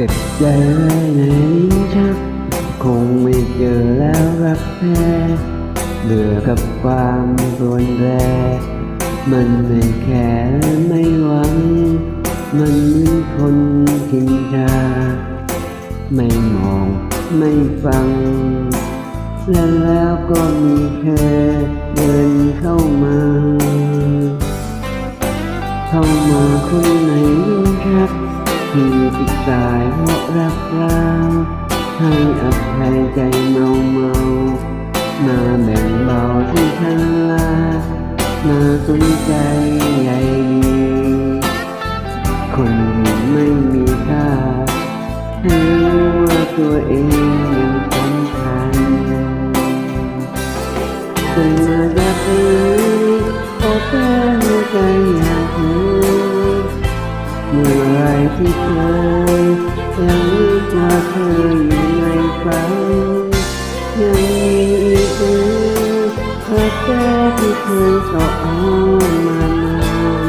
เจ็บใจในลิ้นชักคงไม่เจอแล้วรักแท้เบื่อกับความรวนแรงมันไม่แค่ไม่หวัง มันเหมือนคนกินชา ไม่มองไม่ฟัง และแล้วก็มีเธอเดินเข้ามา เข้ามาคนไหน กที่ติดสายเพราะรักเราให้อภัยใจเมาเมา มาแบ่งเบาที่ฉันลามาสนใจใหญ่ดีคนอื่ไม่มีค่าให้รู้ว่าตัวเองยังสำคัญตื่นมาจากนี้ แค่ที่เคยสอบอ้อนมานาน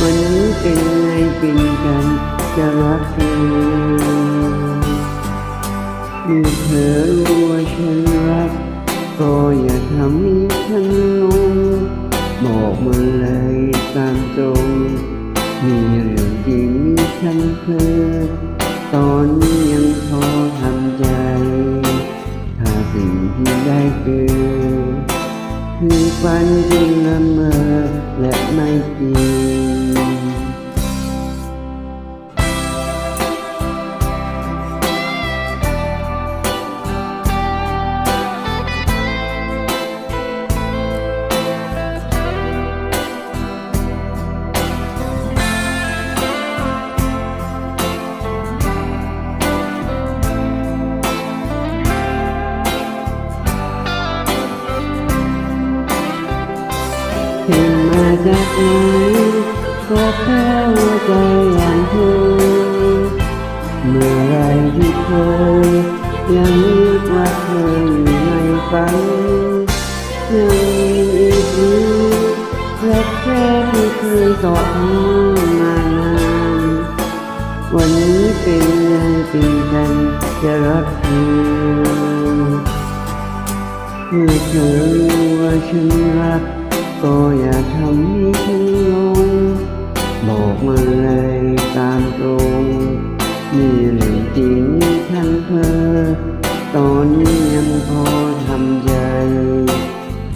วันนี้เป็นไงเป็นกันจะรักเธอเมื่อเธอรู้ว่าฉันรัก ก็อย่าทำให้ฉันงงบอกมาเลยตามตรงมีเรื่องจริงฉันเพ้อตอนนี้ยังพอทำใจ ถ้าสิ่งที่ได้เจอ คือฝันที่ละเมอและไม่จริง ที่มาจากไหนก็แค่หัวใจอย่างเธอเมื่อไรที่เธอยังนึกว่าเธออยู่ในฝันยังมีอีกหรือรักแค่ที่เคยสอบหามานานวันนี้เป็นไงเป็นกันจะรักเธอเมื่อเธอว่าฉันรัก ก็อย่าทำให้ฉันหลงบอกมาเลยตามตรงนี่เรื่องจริงฉันเพอตอนนี้ยังพอทำใจ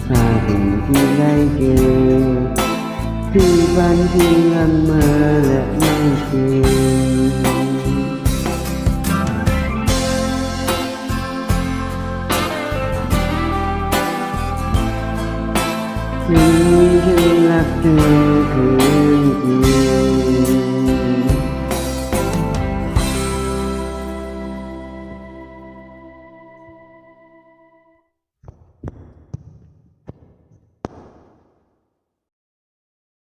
ถ้าสิ่งที่ได้เจอคือฝันที่ละเมอและไม่จริง มีเพียงรักเธอคือจริง